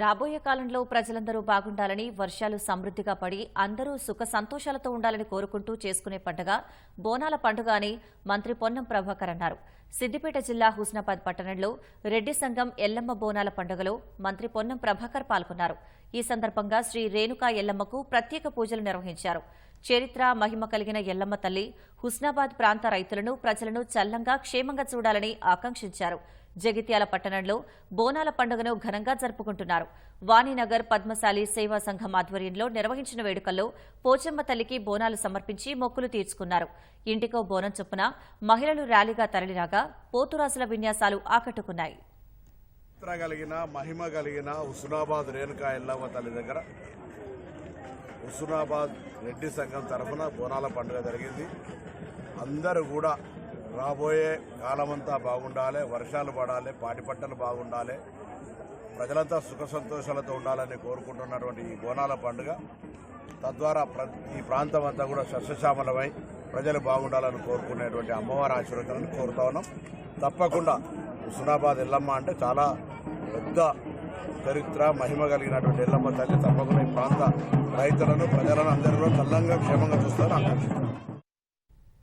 రాబోయే కాలంలో ప్రజలందరూ బాగుండాలని వర్షాలు సమృద్ధిగా పడి అందరూ సుఖ సంతోషాలతో ఉండాలని కోరుకుంటూ చేసుకునే పండుగ బోనాల పండుగ అని మంత్రి పొన్నం ప్రభాకర్ అన్నారు. సిద్దిపేట జిల్లా హుస్నాబాద్ పట్టణంలో రెడ్డి సంఘం ఎల్లమ్మ బోనాల పండుగలో మంత్రి పొన్నం ప్రభాకర్ పాల్గొన్నారు. ఈ సందర్భంగా శ్రీ రేణుకా ఎల్లమ్మకు ప్రత్యేక పూజలు నిర్వహించారు. చరిత్ర మహిమ కలిగిన ఎల్లమ్మ తల్లి హుస్నాబాద్ ప్రాంత రైతులను ప్రజలను చల్లంగా క్షేమంగా చూడాలని ఆకాంక్షించారు. జగిత్యాల పట్టణంలో బోనాల పండుగను ఘనంగా జరుపుకుంటున్నారు. వాణినగర్ పద్మశాలి సేవా సంఘం ఆధ్వర్యంలో నిర్వహించిన వేడుకల్లో పోచమ్మ తల్లికి బోనాలు సమర్పించి మొక్కులు తీర్చుకున్నారు. ఇంటికో బోనం చొప్పున మహిళలు ర్యాలీగా తరలిరాగా పోతురాజుల విన్యాసాలు ఆకట్టుకున్నాయి. కలిగిన మహిమ కలిగిన హుస్నాబాద్ రేణుకా ఎల్లమ్మ తల్లి దగ్గర హుస్నాబాద్ రెడ్డి సంఘం తరఫున బోనాల పండుగ జరిగింది. అందరూ కూడా రాబోయే కాలమంతా బాగుండాలి వర్షాలు పడాలి పాటి పంటలు బాగుండాలి ప్రజలంతా సుఖ సంతోషాలతో ఉండాలని కోరుకుంటున్నటువంటి ఈ బోనాల పండుగ తద్వారా ప్ర ఈ ప్రాంతం అంతా కూడా సస్యశ్యామలమై ప్రజలు బాగుండాలని కోరుకునేటువంటి అమ్మవారి ఆశీర్వదాలను కోరుతా ఉన్నాం. తప్పకుండా హుస్నాబాద్ ఎల్లమ్మ అంటే చాలా పెద్ద చరిత్ర మహిమ కలిగినటువంటి ఎల్లమ్మ తల్లి. తప్పకుండా ఈ ప్రాంత రైతులను ప్రజలను అందరిలో చల్లంగా క్షేమంగా చూస్తారు ఆకాంక్షిస్తున్నాం.